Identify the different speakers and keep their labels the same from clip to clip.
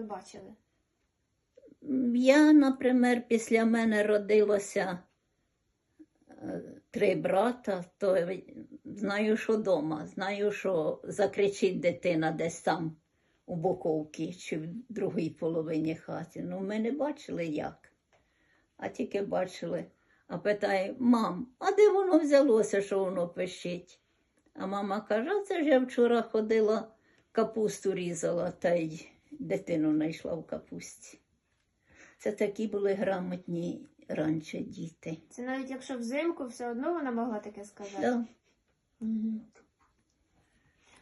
Speaker 1: ви бачили?
Speaker 2: Я, наприклад, після мене родилося е, три брата, то знаю, що вдома, знаю, що закричить дитина десь там у боковці чи в другій половині хати. Ну, ми не бачили як, а тільки бачили. А питає, мам, а де воно взялося, що воно пищить? А мама каже, «А це ж я вчора ходила, капусту різала, та й дитину знайшла в капусті. Це такі були грамотні раніше діти.
Speaker 1: Це навіть якщо взимку, все одно вона могла таке сказати.
Speaker 2: Да.
Speaker 1: Мгм.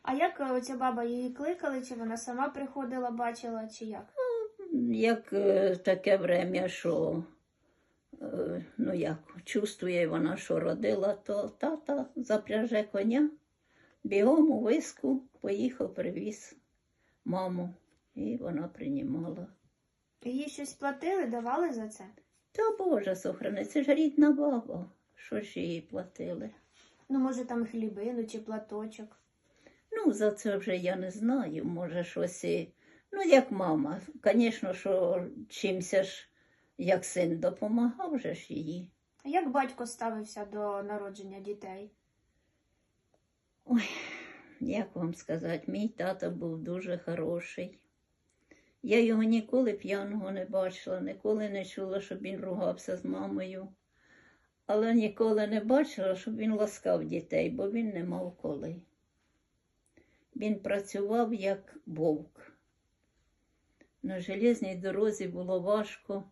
Speaker 1: А як е, оця баба її кликали, чи вона сама приходила, бачила, чи як?
Speaker 2: Як е, таке время, що е, ну як, чувствує вона, що родила, то тата запряже коня, бігом у виску, поїхав, привіз маму, і вона приймала.
Speaker 1: Їй щось платили, давали за це?
Speaker 2: Та Боже сохрани, це ж рідна баба. Що ж їй платили?
Speaker 1: Ну, може, там хлібину чи платочок.
Speaker 2: Ну, за це вже я не знаю. Може, щось і. Ну, як мама. Звісно, що чимся ж, як син допомагав же ж їй.
Speaker 1: А як батько ставився до народження дітей?
Speaker 2: Ой, Як вам сказати, мій тато був дуже хороший. Я його ніколи п'яного не бачила, ніколи не чула, щоб він ругався з мамою. Але ніколи не бачила, щоб він ласкав дітей, бо він не мав коли. Він працював як вовк. На железній дорозі було важко,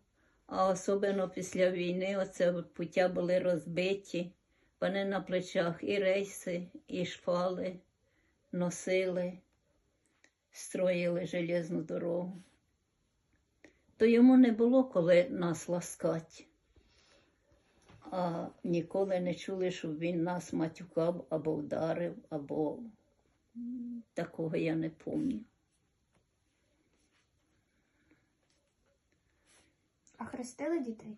Speaker 2: а особливо після війни оце пуття були розбиті. Вони на плечах і рейси, і шпали носили, строїли железну дорогу. То йому не було коли нас ласкати. А ніколи не чули, щоб він нас матюкав або вдарив, або такого я не пам'ятаю.
Speaker 1: А хрестили дітей?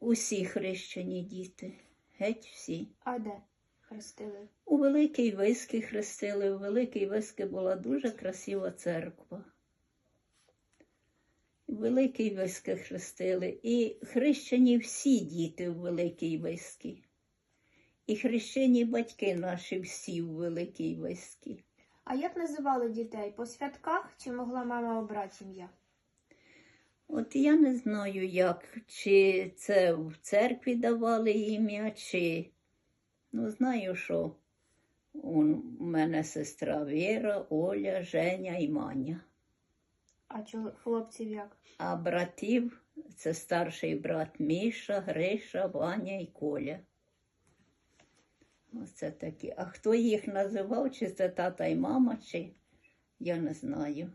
Speaker 2: Усі хрещені діти, геть всі.
Speaker 1: А де хрестили?
Speaker 2: У Великій Виски хрестили. У Великій Виски була дуже красива церква. У Великій Виски хрестили. І хрещені всі діти у Великій Виски. І хрещені батьки наші всі у Великій Виски.
Speaker 1: А як називали дітей? По святках чи могла мама обрати ім'я?
Speaker 2: От я не знаю, як, чи це в церкві давали ім'я, чи ну знаю, що у мене сестра Віра, Оля, Женя і Маня.
Speaker 1: А хлопців як?
Speaker 2: А братів це старший брат Міша, Гриша, Ваня і Коля. Оце такі. А хто їх називав, чи це тата і мама, чи я не знаю.